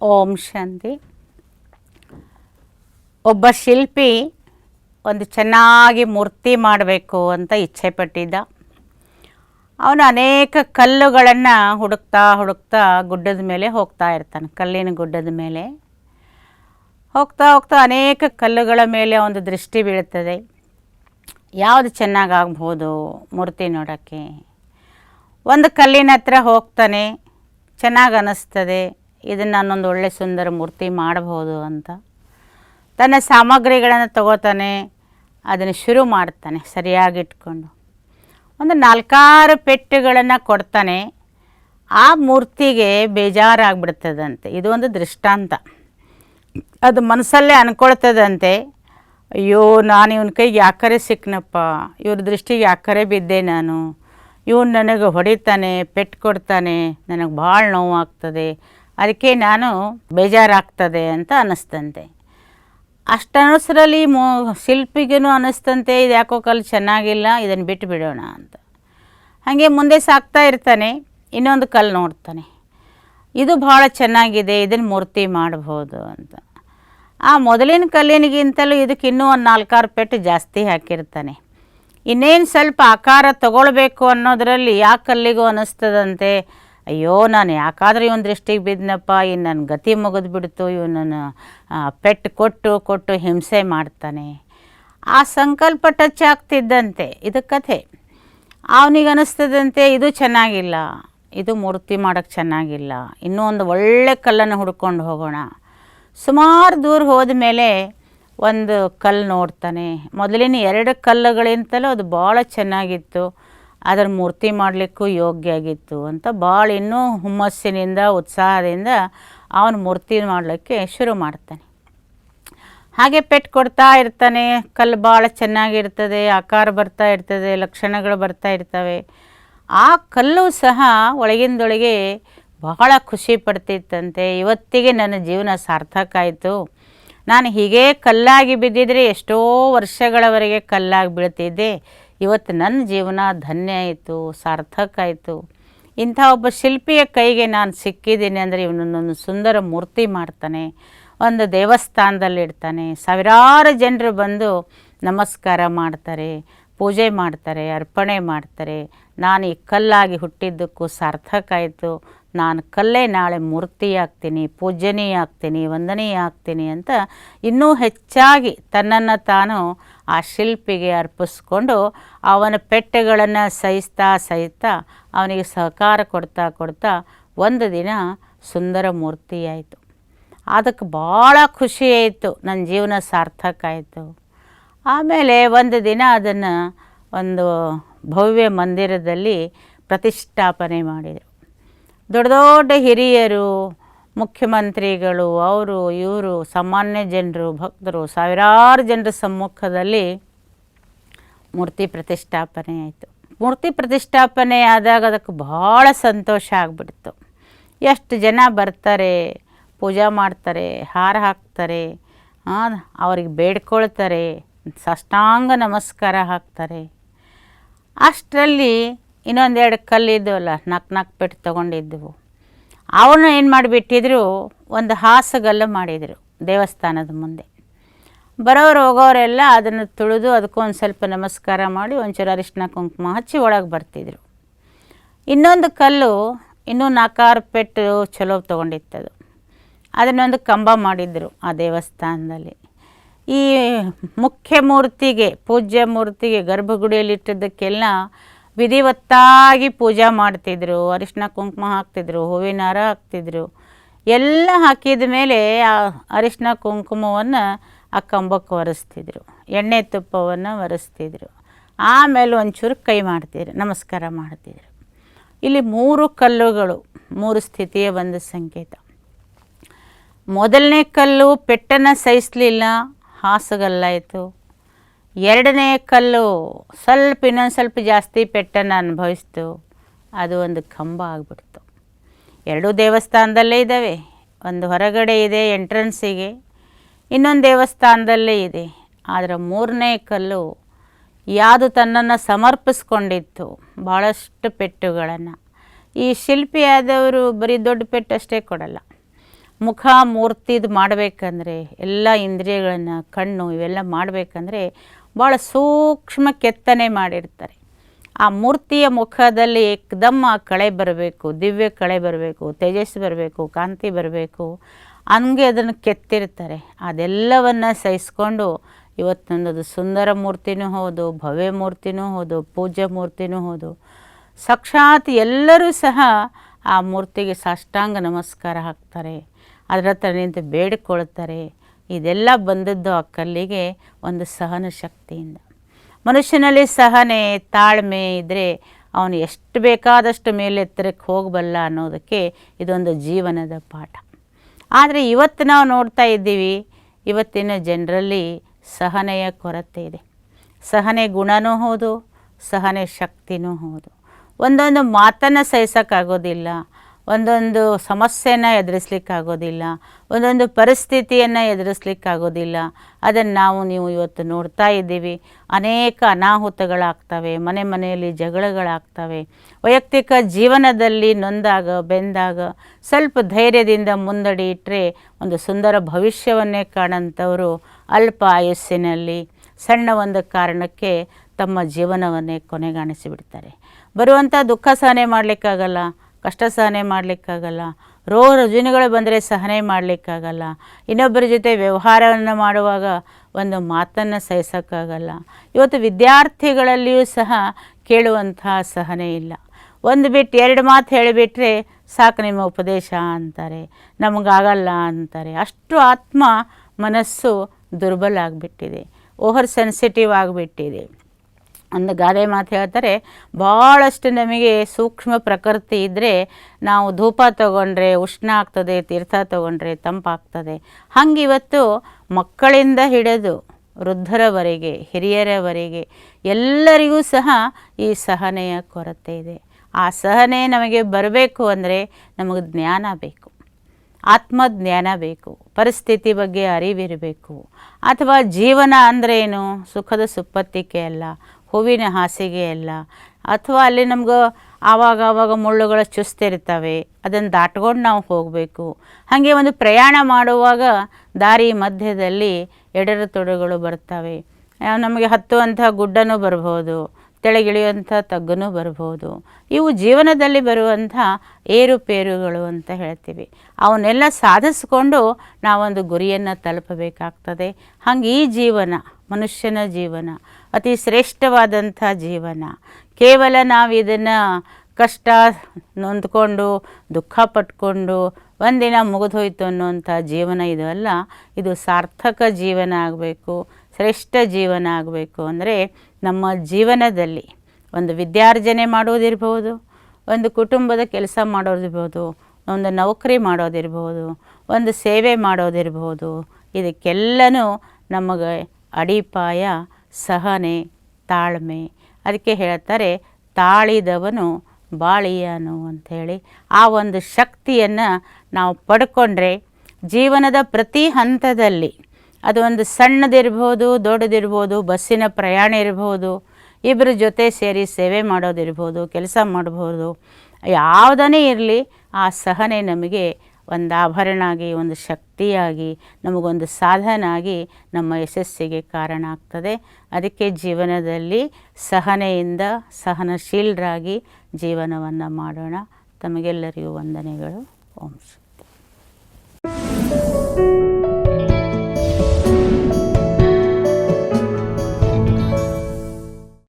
ಓಂ ಶಾಂತಿ. ಒಬ್ಬ ಶಿಲ್ಪಿ ಒಂದು ಚೆನ್ನಾಗಿ ಮೂರ್ತಿ ಮಾಡಬೇಕು ಅಂತ ಇಚ್ಛೆ ಪಟ್ಟಿದ್ದ. ಅವನು ಅನೇಕ ಕಲ್ಲುಗಳನ್ನು ಹುಡುಕ್ತಾ ಹುಡುಕ್ತಾ ಗುಡ್ಡದ ಮೇಲೆ ಹೋಗ್ತಾ ಇರ್ತಾನೆ, ಕಲ್ಲಿನ ಗುಡ್ಡದ ಮೇಲೆ. ಹೋಗ್ತಾ ಹೋಗ್ತಾ ಅನೇಕ ಕಲ್ಲುಗಳ ಮೇಲೆ ಒಂದು ದೃಷ್ಟಿ ಬೀಳ್ತದೆ. ಯಾವುದು ಚೆನ್ನಾಗಾಗ್ಬೋದು ಮೂರ್ತಿ ನೋಡೋಕ್ಕೆ? ಒಂದು ಕಲ್ಲಿನ ಹತ್ರ ಹೋಗ್ತಾನೆ ಚೆನ್ನಾಗಿ ಅನ್ನಿಸ್ತದೆ ಇದನ್ನು ನಾನೊಂದು ಒಳ್ಳೆ ಸುಂದರ ಮೂರ್ತಿ ಮಾಡಬಹುದು ಅಂತ. ತನ್ನ ಸಾಮಗ್ರಿಗಳನ್ನು ತಗೋತಾನೆ, ಅದನ್ನು ಶುರು ಮಾಡ್ತಾನೆ ಸರಿಯಾಗಿ ಇಟ್ಕೊಂಡು ಒಂದು ನಾಲ್ಕಾರು ಪೆಟ್ಟುಗಳನ್ನು ಕೊಡ್ತಾನೆ, ಆ ಮೂರ್ತಿಗೆ ಬೇಜಾರಾಗ್ಬಿಡ್ತದಂತೆ. ಇದು ಒಂದು ದೃಷ್ಟಾಂತ. ಅದು ಮನಸ್ಸಲ್ಲೇ ಅನ್ಕೊಳ್ತದಂತೆ, ಅಯ್ಯೋ, ನಾನು ಇವನ ಕೈಗೆ ಯಾಕರೆ ಸಿಕ್ಕನಪ್ಪ ಇವ್ರ ದೃಷ್ಟಿಗೆ ಯಾಕರೆ ಬಿದ್ದೆ ನಾನು? ಇವನು ನನಗೆ ಹೊಡಿತಾನೆ, ಪೆಟ್ಟು ಕೊಡ್ತಾನೆ, ನನಗೆ ಭಾಳ ನೋವಾಗ್ತದೆ. ಅದಕ್ಕೆ ನಾನು ಬೇಜಾರಾಗ್ತದೆ ಅಂತ ಅನ್ನಿಸ್ತಂತೆ. ಅಷ್ಟನಸರಲ್ಲಿ ಮೋ ಶಿಲ್ಪಿಗೂ ಅನ್ನಿಸ್ತಂತೆ, ಇದು ಯಾಕೋ ಕಲ್ಲು ಚೆನ್ನಾಗಿಲ್ಲ, ಇದನ್ನು ಬಿಟ್ಟು ಬಿಡೋಣ ಅಂತ. ಹಾಗೆ ಮುಂದೆ ಸಾಕ್ತಾ ಇರ್ತಾನೆ, ಇನ್ನೊಂದು ಕಲ್ಲು ನೋಡ್ತಾನೆ. ಇದು ಭಾಳ ಚೆನ್ನಾಗಿದೆ, ಇದನ್ನು ಮೂರ್ತಿ ಮಾಡ್ಬೋದು ಅಂತ. ಆ ಮೊದಲಿನ ಕಲ್ಲಿನಿಗಿಂತಲೂ ಇದಕ್ಕೆ ಇನ್ನೂ ಒಂದು ನಾಲ್ಕಾರು ಪೆಟ್ಟು ಜಾಸ್ತಿ ಹಾಕಿರ್ತಾನೆ. ಇನ್ನೇನು ಸ್ವಲ್ಪ ಆಕಾರ ತಗೊಳ್ಬೇಕು ಅನ್ನೋದರಲ್ಲಿ ಯಾವ ಕಲ್ಲಿಗೂ ಅನ್ನಿಸ್ತದಂತೆ ಅಯ್ಯೋ, ನಾನು ಯಾಕಾದ್ರೆ ಇವನ ದೃಷ್ಟಿಗೆ ಬಿದ್ದನಪ್ಪ ಇನ್ನು ನನ್ನ ಗತಿ ಮುಗಿದು ಬಿಡ್ತು ಇವನನ್ನು ಪೆಟ್ಟು ಕೊಟ್ಟು ಕೊಟ್ಟು ಹಿಂಸೆ ಮಾಡ್ತಾನೆ. ಆ ಸಂಕಲ್ಪ ಟಚ್ ಆಗ್ತಿದ್ದಂತೆ, ಇದು ಕಥೆ. ಅವನಿಗೆ ಅನ್ನಿಸ್ತದಂತೆ ಇದು ಚೆನ್ನಾಗಿಲ್ಲ. ಇದು ಮೂರ್ತಿ ಮಾಡೋಕ್ಕೆ ಚೆನ್ನಾಗಿಲ್ಲ. ಇನ್ನೂ ಒಂದು ಒಳ್ಳೆ ಕಲ್ಲನ್ನು ಹುಡ್ಕೊಂಡು ಹೋಗೋಣ. ಸುಮಾರು ದೂರ ಹೋದ ಮೇಲೆ ಒಂದು ಕಲ್ಲು ನೋಡ್ತಾನೆ. ಮೊದಲಿನ ಎರಡು ಕಲ್ಲುಗಳಿಂತಲೂ ಅದು ಭಾಳ ಚೆನ್ನಾಗಿತ್ತು. ಅದರ ಮೂರ್ತಿ ಮಾಡಲಿಕ್ಕೂ ಯೋಗ್ಯ ಆಗಿತ್ತು ಅಂತ ಭಾಳ ಇನ್ನೂ ಹುಮ್ಮಸ್ಸಿನಿಂದ, ಉತ್ಸಾಹದಿಂದ ಅವನು ಮೂರ್ತಿ ಮಾಡಲಿಕ್ಕೆ ಶುರು ಮಾಡ್ತಾನೆ. ಹಾಗೆ ಪೆಟ್ಟು ಕೊಡ್ತಾ ಇರ್ತಾನೆ, ಕಲ್ಲು ಭಾಳ ಚೆನ್ನಾಗಿರ್ತದೆ, ಆಕಾರ ಬರ್ತಾ ಇರ್ತದೆ, ಲಕ್ಷಣಗಳು ಬರ್ತಾ ಇರ್ತವೆ. ಆ ಕಲ್ಲು ಸಹ ಒಳಗಿಂದೊಳಗೆ ಬಹಳ ಖುಷಿ ಪಡ್ತಿತ್ತಂತೆ. ಇವತ್ತಿಗೆ ನನ್ನ ಜೀವನ ಸಾರ್ಥಕ ಆಯಿತು. ನಾನು ಹೀಗೇ ಕಲ್ಲಾಗಿ ಬಿದ್ದಿದ್ರೆ ಎಷ್ಟೋ ವರ್ಷಗಳವರೆಗೆ ಕಲ್ಲಾಗಿ ಬೀಳ್ತಿದ್ದೆ. ಇವತ್ತು ನನ್ನ ಜೀವನ ಧನ್ಯ ಆಯಿತು, ಸಾರ್ಥಕ ಆಯಿತು. ಇಂಥ ಒಬ್ಬ ಶಿಲ್ಪಿಯ ಕೈಗೆ ನಾನು ಸಿಕ್ಕಿದ್ದೀನಿ ಅಂದರೆ ಇವನನ್ನೊಂದು ಸುಂದರ ಮೂರ್ತಿ ಮಾಡ್ತಾನೆ, ಒಂದು ದೇವಸ್ಥಾನದಲ್ಲಿಡ್ತಾನೆ ಸಾವಿರಾರು ಜನರು ಬಂದು ನಮಸ್ಕಾರ ಮಾಡ್ತಾರೆ, ಪೂಜೆ ಮಾಡ್ತಾರೆ, ಅರ್ಪಣೆ ಮಾಡ್ತಾರೆ. ನಾನು ಈ ಕಲ್ಲಾಗಿ ಹುಟ್ಟಿದ್ದಕ್ಕೂ ಸಾರ್ಥಕ ಆಯಿತು. ನಾನು ಕಲ್ಲೇ ನಾಳೆ ಮೂರ್ತಿ ಆಗ್ತೀನಿ ಪೂಜನೀಯ ಆಗ್ತೀನಿ ವಂದನೀಯ ಆಗ್ತೀನಿ ಅಂತ ಇನ್ನೂ ಹೆಚ್ಚಾಗಿ ತನ್ನನ್ನು ತಾನು ಆ ಶಿಲ್ಪಿಗೆ ಅರ್ಪಿಸ್ಕೊಂಡು ಅವನ ಪೆಟ್ಟೆಗಳನ್ನು ಸಹಿಸ್ತಾ ಸಹಿತಾ ಅವನಿಗೆ ಸಹಕಾರ ಕೊಡ್ತಾ ಕೊಡ್ತಾ ಒಂದು ದಿನ ಸುಂದರ ಮೂರ್ತಿಯಾಯಿತು ಅದಕ್ಕೆ ಭಾಳ ಆಯಿತು. ನನ್ನ ಜೀವನ ಸಾರ್ಥಕ ಆಯಿತು. ಆಮೇಲೆ ಒಂದು ದಿನ ಅದನ್ನು ಒಂದು ಭವ್ಯ ಮಂದಿರದಲ್ಲಿ ಪ್ರತಿಷ್ಠಾಪನೆ ಮಾಡಿದರು. ದೊಡ್ಡ ದೊಡ್ಡ ಹಿರಿಯರು ಮುಖ್ಯಮಂತ್ರಿಗಳು, ಅವರು, ಇವರು, ಸಾಮಾನ್ಯ ಜನರು, ಭಕ್ತರು, ಸಾವಿರಾರು ಜನರ ಸಮ್ಮುಖದಲ್ಲಿ ಮೂರ್ತಿ ಪ್ರತಿಷ್ಠಾಪನೆ ಆಯಿತು. ಮೂರ್ತಿ ಪ್ರತಿಷ್ಠಾಪನೆ ಆದಾಗ ಅದಕ್ಕೆ ಭಾಳ ಸಂತೋಷ ಆಗಿಬಿಡ್ತು. ಎಷ್ಟು ಜನ ಬರ್ತಾರೆ, ಪೂಜೆ ಮಾಡ್ತಾರೆ, ಹಾರ ಹಾಕ್ತಾರೆ ಅವ್ರಿಗೆ ಬೇಡ್ಕೊಳ್ತಾರೆ, ಸಾಷ್ಟಾಂಗ ನಮಸ್ಕಾರ ಹಾಕ್ತಾರೆ. ಅಷ್ಟರಲ್ಲಿ ಇನ್ನೊಂದೆರಡು ಕಲ್ಲಿದ್ದವಲ್ಲ ನಾಲ್ಕು ನಾಲ್ಕು ಪೆಟ್ಟು ತೊಗೊಂಡಿದ್ದವು. ಅವನ್ನ ಏನು ಮಾಡಿಬಿಟ್ಟಿದ್ರು? ಒಂದು ಹಾಸಗಲ್ಲು ಮಾಡಿದರು ದೇವಸ್ಥಾನದ ಮುಂದೆ. ಬರೋರು ಹೋಗೋರೆಲ್ಲ ಅದನ್ನು ತುಳಿದು ಅದಕ್ಕೊಂದು ಸ್ವಲ್ಪ ನಮಸ್ಕಾರ ಮಾಡಿ ಒಂಚೂರು ಅರಿಶಿನ ಕುಂಕುಮ ಹಚ್ಚಿ ಒಳಗೆ ಬರ್ತಿದ್ರು. ಇನ್ನೊಂದು ಕಲ್ಲು ಇನ್ನೂ ನಾಲ್ಕಾರು ಪೆಟ್ಟು ಚಲೋ ತೊಗೊಂಡಿತ್ತದು. ಅದನ್ನೊಂದು ಕಂಬ ಮಾಡಿದ್ರು ಆ ದೇವಸ್ಥಾನದಲ್ಲಿ. ಈ ಮುಖ್ಯ ಮೂರ್ತಿಗೆ ಪೂಜ್ಯ ಮೂರ್ತಿಗೆ ಗರ್ಭಗುಡಿಯಲ್ಲಿಟ್ಟಿದ್ದಕ್ಕೆಲ್ಲ ವಿಧಿವತ್ತಾಗಿ ಪೂಜೆ ಮಾಡ್ತಿದ್ರು, ಅರಿಶಿನ ಕುಂಕುಮ ಹಾಕ್ತಿದ್ರು, ಹೂವಿನ ಹಾರ ಹಾಕ್ತಿದ್ರು. ಎಲ್ಲ ಹಾಕಿದ ಮೇಲೆ ಆ ಅರಿಶಿನ ಕುಂಕುಮವನ್ನು ಆ ಕಂಬಕ್ಕೆ ಒರೆಸ್ತಿದ್ರು, ಎಣ್ಣೆ ತುಪ್ಪವನ್ನು ಒರೆಸ್ತಿದ್ರು. ಆಮೇಲೆ ಒಂಚೂರು ಕೈ ಮಾಡ್ತಿದ್ರು, ನಮಸ್ಕಾರ ಮಾಡ್ತಿದ್ರು. ಇಲ್ಲಿ ಮೂರು ಕಲ್ಲುಗಳು, ಮೂರು ಸ್ಥಿತಿಯ ಒಂದು ಸಂಕೇತ. ಮೊದಲನೇ ಕಲ್ಲು ಪೆಟ್ಟನ್ನು ಸಹಿಸಲಿಲ್ಲ, ಹಾಸಗಲ್ಲಾಯಿತು. ಎರಡನೇ ಕಲ್ಲು ಸ್ವಲ್ಪ ಇನ್ನೊಂದು ಸ್ವಲ್ಪ ಜಾಸ್ತಿ ಪೆಟ್ಟನ್ನು ಅನುಭವಿಸ್ತು. ಅದು ಒಂದು ಕಂಬ ಆಗಿಬಿಡ್ತು. ಎರಡೂ ದೇವಸ್ಥಾನದಲ್ಲೇ ಇದ್ದಾವೆ. ಒಂದು ಹೊರಗಡೆ ಇದೆ ಎಂಟ್ರೆನ್ಸಿಗೆ, ಇನ್ನೊಂದು ದೇವಸ್ಥಾನದಲ್ಲೇ ಇದೆ. ಆದರೆ ಮೂರನೇ ಕಲ್ಲು ಯಾವುದು ತನ್ನನ್ನು ಸಮರ್ಪಿಸ್ಕೊಂಡಿತ್ತು ಭಾಳಷ್ಟು ಪೆಟ್ಟುಗಳನ್ನು. ಈ ಶಿಲ್ಪಿಯಾದವರು ಬರೀ ದೊಡ್ಡ ಪೆಟ್ಟಷ್ಟೇ ಕೊಡಲ್ಲ. ಮುಖ ಮೂರ್ತಿದು ಮಾಡಬೇಕಂದ್ರೆ, ಎಲ್ಲ ಇಂದ್ರಿಯಗಳನ್ನು, ಕಣ್ಣು ಇವೆಲ್ಲ ಮಾಡಬೇಕಂದ್ರೆ ಭಾಳ ಸೂಕ್ಷ್ಮ ಕೆತ್ತನೆ ಮಾಡಿರ್ತಾರೆ. ಆ ಮೂರ್ತಿಯ ಮುಖದಲ್ಲಿ ಏಕದಮ್ ಆ ಕಳೆ ಬರಬೇಕು, ದಿವ್ಯ ಕಳೆ ಬರಬೇಕು, ತೇಜಸ್ಸು ಬರಬೇಕು, ಕಾಂತಿ ಬರಬೇಕು. ಹಂಗೆ ಅದನ್ನು ಕೆತ್ತಿರ್ತಾರೆ. ಅದೆಲ್ಲವನ್ನು ಸಹಿಸ್ಕೊಂಡು ಇವತ್ತಿನದು ಸುಂದರ ಮೂರ್ತಿನೂ ಹೌದು, ಭವ್ಯ ಮೂರ್ತಿನೂ ಹೌದು, ಪೂಜ್ಯ ಮೂರ್ತಿನೂ ಹೌದು. ಸಾಕ್ಷಾತ್ ಎಲ್ಲರೂ ಸಹ ಆ ಮೂರ್ತಿಗೆ ಸಾಷ್ಟಾಂಗ ನಮಸ್ಕಾರ ಹಾಕ್ತಾರೆ. ಅದರ ಹತ್ರ ನಿಂತು ಬೇಡಿಕೊಳ್ತಾರೆ. ಇದೆಲ್ಲ ಬಂದದ್ದು ಆ ಕಲ್ಲಿಗೆ ಒಂದು ಸಹನ ಶಕ್ತಿಯಿಂದ ಮನುಷ್ಯನಲ್ಲಿ ಸಹನೆ, ತಾಳ್ಮೆ ಇದ್ದರೆ ಅವನು ಎಷ್ಟು ಬೇಕಾದಷ್ಟು ಮೇಲೆತ್ತರಕ್ಕೆ ಹೋಗಬಲ್ಲ ಅನ್ನೋದಕ್ಕೆ ಇದೊಂದು ಜೀವನದ ಪಾಠ. ಆದರೆ ಇವತ್ತು ನಾವು ನೋಡ್ತಾ ಇದ್ದೀವಿ, ಇವತ್ತಿನ ಜನರಲ್ಲಿ ಸಹನೆಯ ಕೊರತೆ ಇದೆ. ಸಹನೆ ಗುಣನೂ ಹೌದು, ಸಹನೆ ಶಕ್ತಿನೂ ಹೌದು. ಒಂದೊಂದು ಮಾತನ್ನು ಸಹಿಸೋಕ್ಕಾಗೋದಿಲ್ಲ ಒಂದೊಂದು ಸಮಸ್ಯೆನ ಎದುರಿಸ್ಲಿಕ್ಕಾಗೋದಿಲ್ಲ, ಒಂದೊಂದು ಪರಿಸ್ಥಿತಿಯನ್ನು ಎದುರಿಸ್ಲಿಕ್ಕಾಗೋದಿಲ್ಲ. ಅದನ್ನು ನಾವು, ನೀವು ಇವತ್ತು ನೋಡ್ತಾ ಇದ್ದೀವಿ. ಅನೇಕ ಅನಾಹುತಗಳಾಗ್ತವೆ, ಮನೆ ಮನೆಯಲ್ಲಿ ಜಗಳಗಳಾಗ್ತವೆ. ವೈಯಕ್ತಿಕ ಜೀವನದಲ್ಲಿ ನೊಂದಾಗ, ಬೆಂದಾಗ ಸ್ವಲ್ಪ ಧೈರ್ಯದಿಂದ ಮುಂದಡಿ ಇಟ್ಟರೆ ಒಂದು ಸುಂದರ ಭವಿಷ್ಯವನ್ನೇ ಕಾಣಂಥವರು ಅಲ್ಪ ಆಯಸ್ಸಿನಲ್ಲಿ ಸಣ್ಣ ಒಂದು ಕಾರಣಕ್ಕೆ ತಮ್ಮ ಜೀವನವನ್ನೇ ಕೊನೆಗಾಣಿಸಿಬಿಡ್ತಾರೆ. ಬರುವಂಥ ದುಃಖ ಸಹನೆ ಮಾಡಲಿಕ್ಕಾಗಲ್ಲ. ಕಷ್ಟ ಸಹನೆ ಮಾಡಲಿಕ್ಕಾಗಲ್ಲ. ರೋಗ ರುಜಿನಗಳು ಬಂದರೆ ಸಹನೆ ಮಾಡಲಿಕ್ಕಾಗಲ್ಲ. ಇನ್ನೊಬ್ಬರ ಜೊತೆ ವ್ಯವಹಾರವನ್ನು ಮಾಡುವಾಗ ಒಂದು ಮಾತನ್ನು ಸಹಿಸೋಕ್ಕಾಗಲ್ಲ. ಇವತ್ತು ವಿದ್ಯಾರ್ಥಿಗಳಲ್ಲಿಯೂ ಸಹ ಕೇಳುವಂತಹ ಸಹನೆ ಇಲ್ಲ. ಒಂದು ಬಿಟ್ಟು ಎರಡು ಮಾತು ಹೇಳಿಬಿಟ್ರೆ ಸಾಕು ನಿಮ್ಮ ಉಪದೇಶ ಅಂತಾರೆ. ನಮಗಾಗಲ್ಲ ಅಂತಾರೆ. ಅಷ್ಟು ಆತ್ಮ ಮನಸ್ಸು ದುರ್ಬಲ ಆಗಿಬಿಟ್ಟಿದೆ. ಓವರ್ ಸೆನ್ಸಿಟಿವ್ ಆಗಿಬಿಟ್ಟಿದೆ. ಒಂದು ಗಾದೆ ಮಾತು ಹೇಳ್ತಾರೆ ಭಾಳಷ್ಟು ನಮಗೆ ಸೂಕ್ಷ್ಮ ಪ್ರಕೃತಿ ಇದ್ದರೆ ನಾವು ಧೂಪ ತಗೊಂಡ್ರೆ ಉಷ್ಣ ಆಗ್ತದೆ, ತೀರ್ಥ ತಗೊಂಡ್ರೆ ತಂಪಾಗ್ತದೆ ಹಂಗೆ ಇವತ್ತು ಮಕ್ಕಳಿಂದ ಹಿಡಿದು ವೃದ್ಧರವರೆಗೆ, ಹಿರಿಯರವರೆಗೆ ಎಲ್ಲರಿಗೂ ಸಹ ಈ ಸಹನೆಯ ಕೊರತೆ ಇದೆ. ಆ ಸಹನೆ ನಮಗೆ ಬರಬೇಕು ಅಂದರೆ ನಮಗೆ ಜ್ಞಾನ ಬೇಕು. ಆತ್ಮಜ್ಞಾನ ಬೇಕು. ಪರಿಸ್ಥಿತಿ ಬಗ್ಗೆ ಅರಿವಿರಬೇಕು. ಅಥವಾ ಜೀವನ ಅಂದರೆ ಏನು ಸುಖದ ಸುಪ್ಪತ್ತಿಕೆ ಅಲ್ಲ. ಹೂವಿನ ಹಾಸಿಗೆ ಅಲ್ಲ. ಅಥವಾ ಅಲ್ಲಿ ನಮ್ಗೆ ಆವಾಗ ಆವಾಗ ಮುಳ್ಳುಗಳು ಚುಸ್ತಿರ್ತವೆ ಅದನ್ನು ದಾಟ್ಕೊಂಡು ನಾವು ಹೋಗಬೇಕು. ಹಾಗೆ ಒಂದು ಪ್ರಯಾಣ ಮಾಡುವಾಗ ದಾರಿ ಮಧ್ಯದಲ್ಲಿ ಎಡರು ತೊಡಗಳು ಬರ್ತವೆ. ನಮಗೆ ಹತ್ತುವಂಥ ಗುಡ್ಡನೂ ಬರ್ಬೋದು. ತೆಳಗಿಳಿಯುವಂಥ ತಗ್ಗನೂ ಬರ್ಬೋದು. ಇವು ಜೀವನದಲ್ಲಿ ಬರುವಂಥ ಏರುಪೇರುಗಳು ಅಂತ ಹೇಳ್ತೀವಿ. ಅವನ್ನೆಲ್ಲ ಸಾಧಿಸ್ಕೊಂಡು ನಾವೊಂದು ಗುರಿಯನ್ನು ತಲುಪಬೇಕಾಗ್ತದೆ. ಹಾಗೆ ಈ ಜೀವನ, ಮನುಷ್ಯನ ಜೀವನ. ಅತಿ ಶ್ರೇಷ್ಠವಾದಂಥ ಜೀವನ. ಕೇವಲ ನಾವು ಇದನ್ನು ಕಷ್ಟ ನೊಂದ್ಕೊಂಡು, ದುಃಖ ಪಟ್ಕೊಂಡು ಒಂದಿನ ಮುಗಿದೋಯ್ತು ಅನ್ನುವಂಥ ಜೀವನ ಇದು ಅಲ್ಲ. ಇದು ಸಾರ್ಥಕ ಜೀವನ ಆಗಬೇಕು, ಶ್ರೇಷ್ಠ ಜೀವನ ಆಗಬೇಕು ಅಂದರೆ ನಮ್ಮ ಜೀವನದಲ್ಲಿ ಒಂದು ವಿದ್ಯಾರ್ಜನೆ ಮಾಡೋದಿರ್ಬೋದು, ಒಂದು ಕುಟುಂಬದ ಕೆಲಸ ಮಾಡೋದಿರ್ಬೋದು, ಒಂದು ನೌಕರಿ ಮಾಡೋದಿರ್ಬೋದು, ಒಂದು ಸೇವೆ ಮಾಡೋದಿರ್ಬೋದು. ಇದಕ್ಕೆಲ್ಲನೂ ನಮಗೆ ಅಡಿಪಾಯ ಸಹನೆ, ತಾಳ್ಮೆ. ಅದಕ್ಕೆ ಹೇಳ್ತಾರೆ ತಾಳಿದವನು ಬಾಳಿಯನು ಅಂಥೇಳಿ. ಆ ಒಂದು ಶಕ್ತಿಯನ್ನು ನಾವು ಪಡ್ಕೊಂಡ್ರೆ ಜೀವನದ ಪ್ರತಿ ಹಂತದಲ್ಲಿ ಅದು ಒಂದು ಸಣ್ಣದಿರ್ಬೋದು, ದೊಡ್ಡದಿರ್ಬೋದು, ಬಸ್ಸಿನ ಪ್ರಯಾಣ ಇರ್ಬೋದು ಇಬ್ಬರ ಜೊತೆ ಸೇರಿ ಸೇವೆ ಮಾಡೋದಿರ್ಬೋದು, ಕೆಲಸ ಮಾಡ್ಬೋದು, ಯಾವುದನ್ನೇ ಇರಲಿ ಆ ಸಹನೆ ನಮಗೆ ಒಂದು ಆಭರಣ ಆಗಿ ಒಂದು ಶಕ್ತಿಯಾಗಿ, ನಮಗೊಂದು ಸಾಧನ ಆಗಿ ನಮ್ಮ ಯಶಸ್ಸಿಗೆ ಕಾರಣ ಆಗ್ತದೆ ಅದಕ್ಕೆ ಜೀವನದಲ್ಲಿ ಸಹನೆಯಿಂದ ಸಹನಶೀಲರಾಗಿ ಜೀವನವನ್ನು ಮಾಡೋಣ. ತಮಗೆಲ್ಲರಿಗೂ ವಂದನೆಗಳು. ಓಂ ಶ್ರೀ